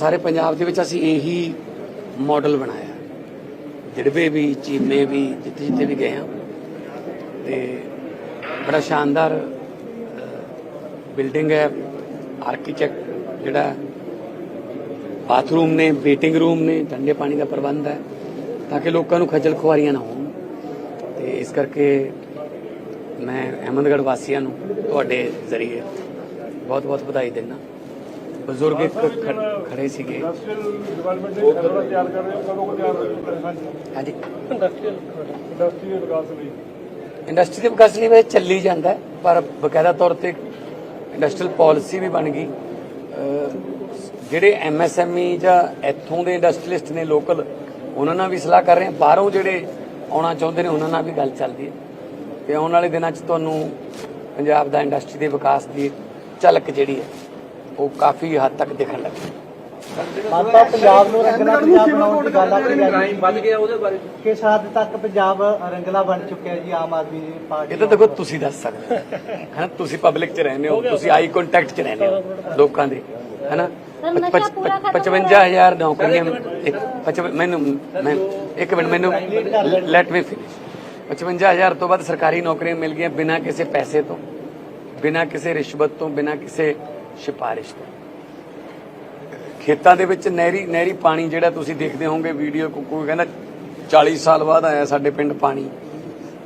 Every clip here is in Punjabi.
ਸਾਰੇ ਪੰਜਾਬ ਦੇ ਵਿੱਚ ਅਸੀਂ ਇਹੀ ਮਾਡਲ ਬਣਾਇਆ। ਜਿੜਵੇ ਵੀ, ਚੀਮੇ ਵੀ, ਜਿੱਥੇ ਜਿੱਥੇ ਵੀ ਗਏ ਹਾਂ। ਤੇ ਬੜਾ ਸ਼ਾਨਦਾਰ ਬਿਲਡਿੰਗ ਹੈ ਆਰਕੀਟੈਕਟ ਜਿਹੜਾ ਬਾਥਰੂਮ ਨੇ ਵੇਟਿੰਗ ਰੂਮ ਨੇ, ਠੰਡੇ ਪਾਣੀ ਦਾ ਪ੍ਰਬੰਧ ਹੈ, ਤਾਂ ਕਿ ਲੋਕਾਂ ਨੂੰ ਖੱਜਲ ਖੁਆਰੀਆਂ ਨਾ ਹੋਣ। ਤੇ ਇਸ ਕਰਕੇ ਮੈਂ ਅਹਿਮਦਗੜ੍ਹ ਵਾਸੀਆਂ ਨੂੰ ਤੁਹਾਡੇ ਜ਼ਰੀਏ ਬਹੁਤ ਬਹੁਤ ਵਧਾਈ ਦਿੰਦਾ। ਬਜ਼ੁਰਗ ਇੱਕ ਖ- ਖੜੇ ਸੀਗੇ। ਇੰਡਸਟਰੀਅਲ ਡਿਵੈਲਪਮੈਂਟ ਦੇ ਥੋੜਾ ਤਿਆਰ ਕਰ ਰਹੇ ਹੋ ਕਦੋਂ ਕੁ ਤਿਆਰ ਹੋਏਗਾ ਹਾਂਜੀ। ਹਾਂਜੀ ਇੰਡਸਟਰੀਅਲ ਵਿਕਾਸ ਲਈ ਇੰਡਸਟਰੀ ਦੇ ਵਿਕਾਸ ਲਈ ਵੈਸੇ ਚੱਲੀ ਜਾਂਦਾ ਹੈ, ਪਰ ਬਕਾਇਦਾ ਤੌਰ ਤੇ ਇੰਡਸਟਰੀਅਲ ਪਾਲਿਸੀ ਵੀ ਬਣ ਗਈ। ਅਹ ਜਿਹੜੇ ਐਮਐਸਐਮਈ ਜਾਂ ਇੱਥੋਂ ਦੇ ਇੰਡਸਟਰੀਲਿਸਟ ਨੇ ਲੋਕਲ ਉਹਨਾਂ ਨਾਲ ਵੀ ਸਲਾਹ ਕਰ ਰਹੇ ਹਾਂ। ਬਾਹਰੋਂ ਜਿਹੜੇ ਆਉਣਾ ਚਾਹੁੰਦੇ ਨੇ ਉਹਨਾਂ ਨਾਲ ਵੀ ਗੱਲ ਚੱਲਦੀ ਹੈ। ਤੇ ਆਉਣ ਵਾਲੇ ਦਿਨਾਂ 'ਚ ਤੁਹਾਨੂੰ ਪੰਜਾਬ ਦਾ ਇੰਡਸਟਰੀ ਦੇ ਵਿਕਾਸ ਦੀ ਝਲਕ ਜਿਹੜੀ ਹੈ ਉਹ ਕਾਫੀ ਹੱਦ ਤੱਕ ਦਿਖਣ ਲੱਗੀ। ਮਾਤਾ ਪੰਜਾਬ ਨੂੰ ਰੰਗਲਾ ਪੰਜਾਬ ਬਣਾਉਣ ਦੀ ਗੱਲ ਜਾ ਰਹੀ ਵੱਧ ਗਿਆ ਉਹਦੇ ਬਾਰੇ। ਕਿਸ ਹੱਦ ਤੱਕ ਪੰਜਾਬ ਰੰਗਲਾ ਬਣ ਚੁੱਕਿਆ ਜੀ ਆਮ ਆਦਮੀ ਪਾਰਟੀ ਇਹ ਤਾਂ ਦੇਖੋ ਤੁਸੀਂ ਦੱਸ ਸਕਦੇ ਹੋ। ਹੈਨਾ ਤੁਸੀਂ ਪਬਲਿਕ 'ਚ ਰਹਿੰਦੇ ਹੋ ਤੁਸੀਂ ਆਈ ਕੰਟੈਕਟ 'ਚ ਰਹਿੰਦੇ ਹੋ ਲੋਕਾਂ ਦੇ ਹੈਨਾ? ਸਰ, ਨਸ਼ਾ ਪੂਰਾ ਖਤਮ 55000 ਨੌਕਰੀਆਂ ਮੈਨੂੰ ਮੈਂ ਇੱਕ ਮਿੰਟ ਮੈਨੂੰ ਲੈਟ ਮੀ ਫਿਨਿਸ਼ 55000 ਤੋਂ ਵੱਧ ਸਰਕਾਰੀ ਨੌਕਰੀਆਂ ਮਿਲ ਗਈਆਂ ਬਿਨਾਂ ਕਿਸੇ ਪੈਸੇ ਤੋਂ ਬਿਨਾਂ ਕਿਸੇ ਰਿਸ਼ਵਤ ਤੋਂ ਬਿਨਾਂ ਕਿਸੇ ਸਿਫਾਰਿਸ਼ ਤੋਂ। ਖੇਤਾਂ ਦੇ ਵਿੱਚ ਨਹਿਰੀ ਨਹਿਰੀ ਪਾਣੀ ਜਿਹੜਾ ਤੁਸੀਂ ਦੇਖਦੇ ਹੋਵੋਗੇ ਵੀਡੀਓ ਕੋਈ ਕਹਿੰਦਾ 40 ਸਾਲ ਬਾਅਦ ਆਇਆ ਸਾਡੇ ਪਿੰਡ ਪਾਣੀ।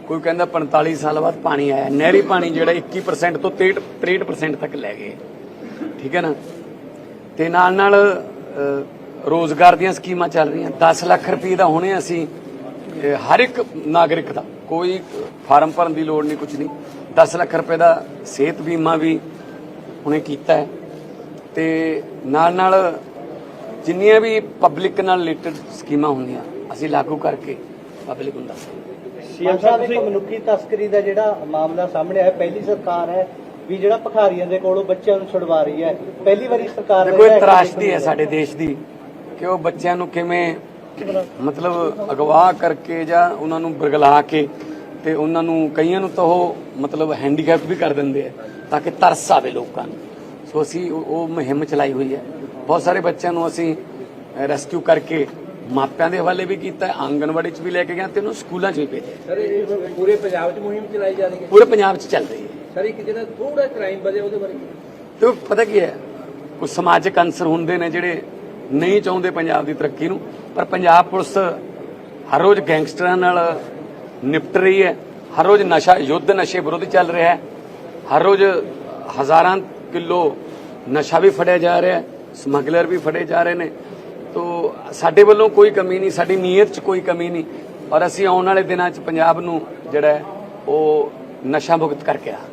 ਕੋਈ ਕਹਿੰਦਾ 45 ਸਾਲ ਬਾਅਦ ਪਾਣੀ ਆਇਆ। ਨਹਿਰੀ ਪਾਣੀ ਜਿਹੜਾ 21% ਤੋਂ 63 63% ਤੱਕ ਲੈ ਗਏ। ਠੀਕ ਹੈ ਨਾ? ਤੇ ਨਾਲ ਨਾਲ ਅ, ਰੋਜ਼ਗਾਰ ਦੀਆਂ ਸਕੀਮਾਂ ਚੱਲ ਰਹੀਆਂ। 10 ਲੱਖ ਰੁਪਏ ਦਾ ਹੁਣੇ ਅਸੀਂ ਹਰ ਇੱਕ ਨਾਗਰਿਕ ਦਾ ਕੋਈ ਫਾਰਮ ਭਰਨ ਦੀ ਲੋੜ ਨਹੀਂ ਕੁਝ ਨਹੀਂ। 10 ਲੱਖ ਰੁਪਏ ਦਾ ਸਿਹਤ ਬੀਮਾ ਵੀ ਹੁਣੇ ਕੀਤਾ ਹੈ। ਤੇ ਨਾਲ ਨਾਲ ਜਿੰਨੀਆਂ ਵੀ ਪਬਲਿਕ ਨਾਲ ਰਿਲੇਟਡ ਸਕੀਮਾਂ ਹੁੰਦੀਆਂ ਅਸੀਂ ਲਾਗੂ ਕਰਕੇ ਪਬਲਿਕ ਨੂੰ ਦੱਸਾਂਗੇ ਸੀਐਮ ਸਾਹਿਬ ਇੱਕ ਮਨੁੱਖੀ ਤਸਕਰੀ ਦਾ ਜਿਹੜਾ ਮਾਮਲਾ ਸਾਹਮਣੇ ਆਇਆ ਪਹਿਲੀ ਸਰਕਾਰ ਹੈ ਵੀ ਜਿਹੜਾ ਭਖਾਰੀਆਂ ਦੇ ਕੋਲੋਂ ਬੱਚਿਆਂ ਨੂੰ ਛੁਡਵਾ ਰਹੀ ਹੈ। ਪਹਿਲੀ ਵਾਰੀ ਸਰਕਾਰ ਦੇਖੋ ਇਹ ਤਰਾਸ਼ਦੀ ਹੈ ਸਾਡੇ ਦੇਸ਼ ਦੀ ਕਿ ਉਹ ਬੱਚਿਆਂ ਨੂੰ ਕਿਵੇਂ ਮਤਲਬ ਅਗਵਾ ਕਰਕੇ ਜਾਂ ਉਹਨਾਂ ਨੂੰ ਬਰਗਲਾ ਕੇ ਤੇ ਉਹਨਾਂ ਨੂੰ ਕਈਆਂ ਨੂੰ ਤਾਂ ਉਹ ਮਤਲਬ ਹੈਂਡੀਕੈਪ ਵੀ ਕਰ ਦਿੰਦੇ ਆ। ਤਾਂ ਕਿ ਤਰਸ ਆਵੇ ਲੋਕਾਂ ਨੂੰ। ਸੋ ਅਸੀਂ ਉਹ ਮੁਹਿੰਮ ਚਲਾਈ ਹੋਈ ਹੈ। ਬਹੁਤ ਸਾਰੇ ਬੱਚਿਆਂ ਨੂੰ ਅਸੀਂ ਰੈਸਕਿਊ ਕਰਕੇ ਮਾਪਿਆਂ ਦੇ ਹਵਾਲੇ ਵੀ ਕੀਤਾ ਹੈ ਆਂਗਨਵਾੜੀ 'ਚ ਵੀ ਲੈ ਕੇ ਗਏ ਤੇ ਉਹਨੂੰ ਸਕੂਲਾਂ 'ਚ ਵੀ ਭੇਜਿਆ। ਸਰ ਇਹ ਪੂਰੇ ਪੰਜਾਬ 'ਚ ਮੁਹਿੰਮ ਚਲਾਈ ਜਾ ਰਹੀ ਹੈ? ਪੂਰੇ ਪੰਜਾਬ 'ਚ ਚੱਲ ਰਹੀ ਹੈ। ਸਰ ਇੱਕ ਜਿਹੜਾ ਥੋੜਾ ਕ੍ਰਾਈਮ ਵਧਿਆ ਉਹਦੇ ਬਾਰੇ ਤੇ ਪਤਾ ਕੀ ਹੈ ਕੁਝ ਸਮਾਜਿਕ ਅੰਸਰ ਹੁੰਦੇ ਨੇ ਜਿਹੜੇ ਨਹੀਂ ਚਾਹੁੰਦੇ ਪੰਜਾਬ ਦੀ ਤਰੱਕੀ ਨੂੰ ਪਰ ਪੰਜਾਬ ਪੁਲਿਸ ਹਰ ਰੋਜ਼ ਗੈਂਗਸਟਰਾਂ ਨਾਲ ਨਿਪਟ ਰਹੀ ਹੈ ਹਰ ਰੋਜ਼ ਨਸ਼ਾ ਯੁੱਧ ਨਸ਼ੇ ਵਿਰੁੱਧ ਚੱਲ ਰਿਹਾ ਹੈ। ਹਰ ਰੋਜ਼ ਹਜ਼ਾਰਾਂ ਕਿਲੋ ਨਸ਼ਾ ਵੀ ਫੜਿਆ ਜਾ ਰਿਹਾ ਹੈ, ਸਮਗਲਰ ਵੀ ਫੜੇ ਜਾ ਰਹੇ ਨੇ। ਤੋ ਸਾਡੇ ਵੱਲੋਂ ਕੋਈ ਕਮੀ ਨਹੀਂ, ਸਾਡੀ ਨੀਅਤ 'ਚ ਕੋਈ ਕਮੀ ਨਹੀਂ। ਔਰ ਅਸੀਂ ਆਉਣ ਵਾਲੇ ਦਿਨਾਂ 'ਚ ਪੰਜਾਬ ਨੂੰ ਜਿਹੜਾ ਉਹ ਨਸ਼ਾ ਮੁਕਤ ਕਰਕੇ ਆ